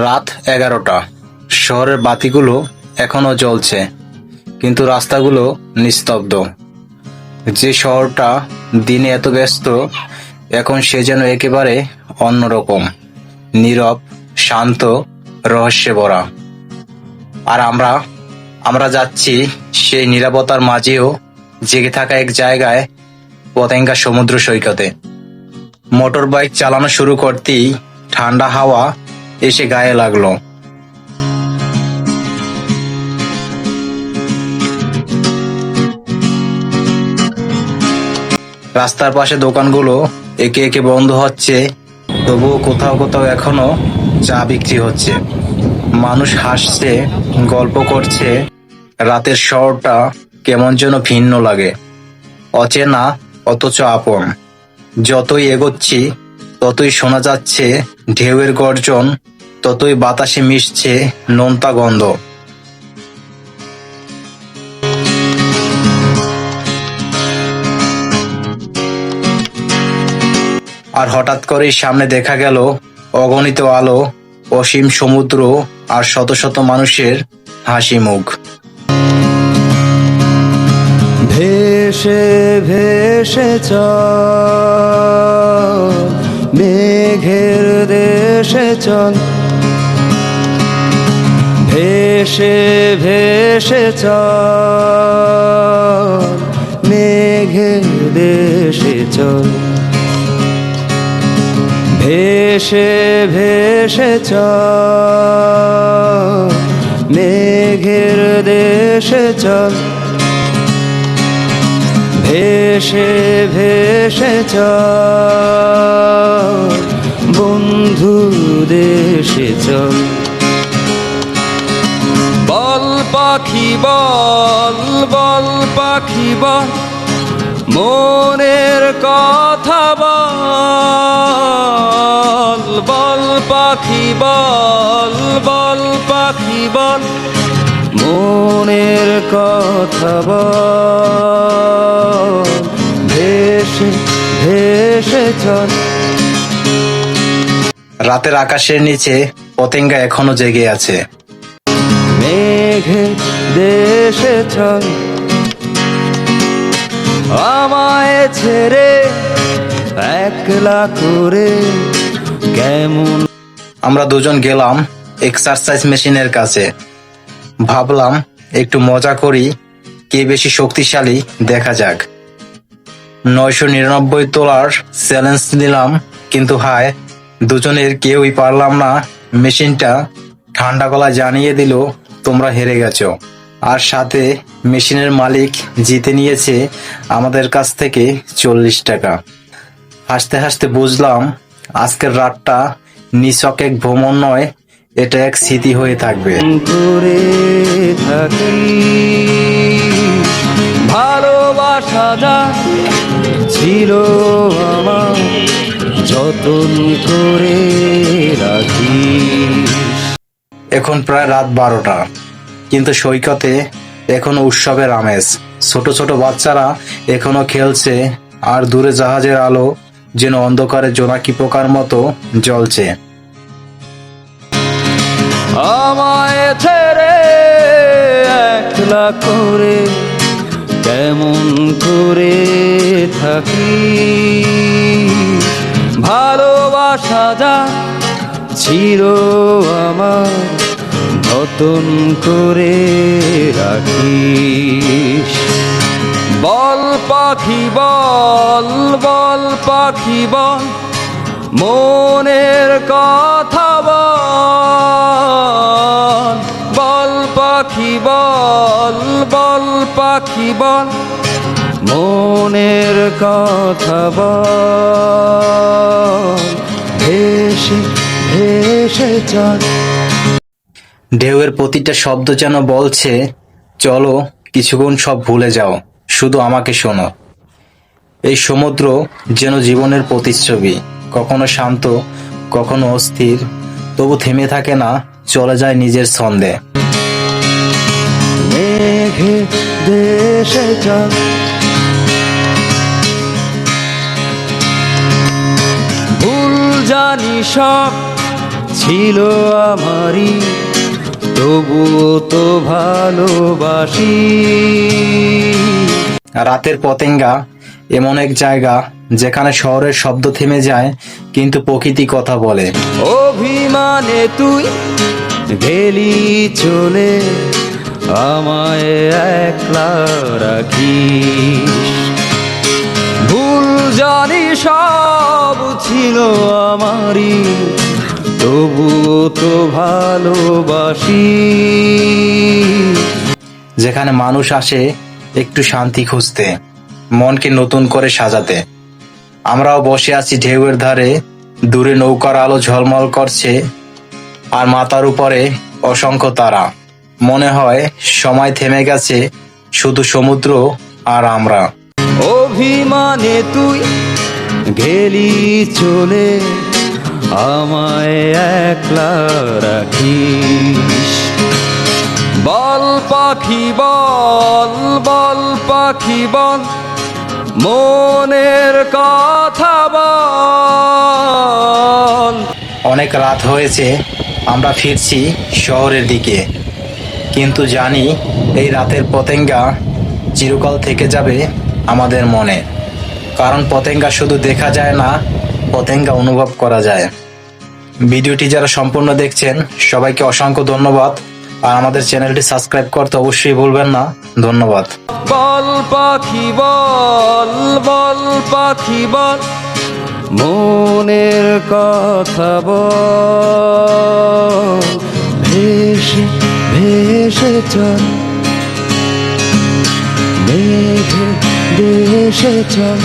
রাত এগারোটা। শহরের বাতিগুলো এখনও জ্বলছে, কিন্তু রাস্তাগুলো নিস্তব্ধ। যে শহরটা দিনে এত ব্যস্ত, এখন সে যেন একেবারে অন্যরকম। নীরব, শান্ত রহস্যে ভরা আর আমরা আমরা যাচ্ছি সেই নিরাপত্তার মাঝেও জেগে থাকা এক জায়গায়, পতেঙ্গা সমুদ্র সৈকতে। মোটর বাইক চালানো শুরু করতেই ঠান্ডা হাওয়া এসে গায়ে লাগল। রাস্তার পাশে দোকানগুলো একে একে বন্ধ হচ্ছে, তবুও কোথাও কোথাও এখনও চা বিক্রি হচ্ছে। মানুষ হাসছে, গল্প করছে, রাতের শহরটা কেমন যেন ভিন্ন লাগে। অচেনা, অথচ আপন। যতই এগোচ্ছি, ততই শোনা যাচ্ছে ঢেউয়ের গর্জন ততই বাতাসে মিশছে নোনতা গন্ধ। আর হঠাৎ করেই সামনে দেখা গেল অগণিত আলো, অসীম সমুদ্র আর শত শত মানুষের হাসি মুখ। ভেসে ভেসে চল, মেঘের দেশে চল। ভেসে ভেসে চল। মেঘের দেশে চল। ভেসে ভেসে চল। মেঘের দেশে চল। ভেসে ভেসে চল। বন্ধু দেশে চল। পাখি বল বল পাখি বল, মনের কথা বল বল পাখি বল বল পাখি বল, মনের কথা বল, ভেসে ভেসে চল। রাতের আকাশের নিচে পতেঙ্গা এখনও জেগে আছে। মেঘে দেশে চল আমায় ছেড়ে একলা করে কেমন? আমরা দুজন গেলাম এক্সারসাইজ মেশিনের কাছে। ভাবলাম একটু মজা করি, কে বেশি শক্তিশালী দেখা যাক। নয়শো নিরানব্বই তোলার চ্যালেঞ্জ নিলাম, কিন্তু হায়, দুজনের কেউই পারলাম না। মেশিনটা ঠান্ডা গলা জানিয়ে দিল তোমরা হেরে গেছো। আর সাথে মেশিনের মালিক জিতে নিয়েছে আমাদের কাছ থেকে চল্লিশ টাকা। হাসতে হাসতে বুঝলাম, আজকের রাতটা নিছক এক ভ্রমণ নয়, এটা এক স্মৃতি হয়ে থাকবে। ভালোবাসা ছিল করে এখন প্রায় রাত বারোটা। কিন্তু সৈকতে এখনও উৎসবের আমেজ। ছোট ছোট বাচ্চারা এখনও খেলছে আর দূরে জাহাজের আলো যেন অন্ধকারে জোনাকি পোকার মতো জ্বলছে। একলা করে কেমন করে থাকি ভালোবাসা যা ছিল আমার যতন করে রাখিস। বল পাখি, বল বল পাখি, বল, মনের কথা বল। বল পাখি, বল বল পাখি, বল, মনের কথা বল। ভেসে ভেসে চল। ঢেউয়ের প্রতিটা শব্দ যেন বলছে, চলো, কিছুক্ষণ সব ভুলে যাও, শুধু আমাকে শোনো। এই সমুদ্র যেন জীবনের প্রতিচ্ছবি, কখনো শান্ত, কখনো অস্থির, তবু থেমে থাকে না, চলে যায় নিজের ছন্দে। ভুল জানি সব ছিল আমারই। তবুও তো ভালোবাসি। রাতের পতেঙ্গা এমন এক জায়গা যেখানে শহরের শব্দ থেমে যায় কিন্তু প্রকৃতি কথা বলে। অভিমানে তুই গেলি চলে আমায় একলা রাখিস। ভুল জানি সব ছিল আমারই। তবুও তো ভালোবাসি। যেখানে মানুষ আসে একটু শান্তি খুঁজতে মনকে নতুন করে সাজাতে। আমরাও বসে আছি ঢেউয়ের ধারে দূরে নৌকার আলো ঝলমল করছে আর মাথার উপরে অসংখ্য তারা। মনে হয় সময় থেমে গেছে শুধু সমুদ্র আর আমরা। অভিমানে তুই গেলি চলে। আমায় একলা রাখিস। বল পাখি, বল বল পাখি, বল, মনের কথা বল। অনেক রাত হয়েছে, আমরা ফিরছি শহরের দিকে। কিন্তু জানি এই রাতের পতেঙ্গা চিরকাল থেকে যাবে আমাদের মনে। কারণ পতেঙ্গা শুধু দেখা যায় না, পতেঙ্গা অনুভব করা যায়। ভিডিওটি যারা সম্পূর্ণ দেখছেন, সবাইকে অসংখ্য ধন্যবাদ। আর আমাদের চ্যানেলটি সাবস্ক্রাইব করতে অবশ্যই ভুলবেন না। ধন্যবাদ। বল পাখি বল বল পাখি বল, মনের কথা বল। ভেসে ভেসে চল। মেঘে দেশে চল।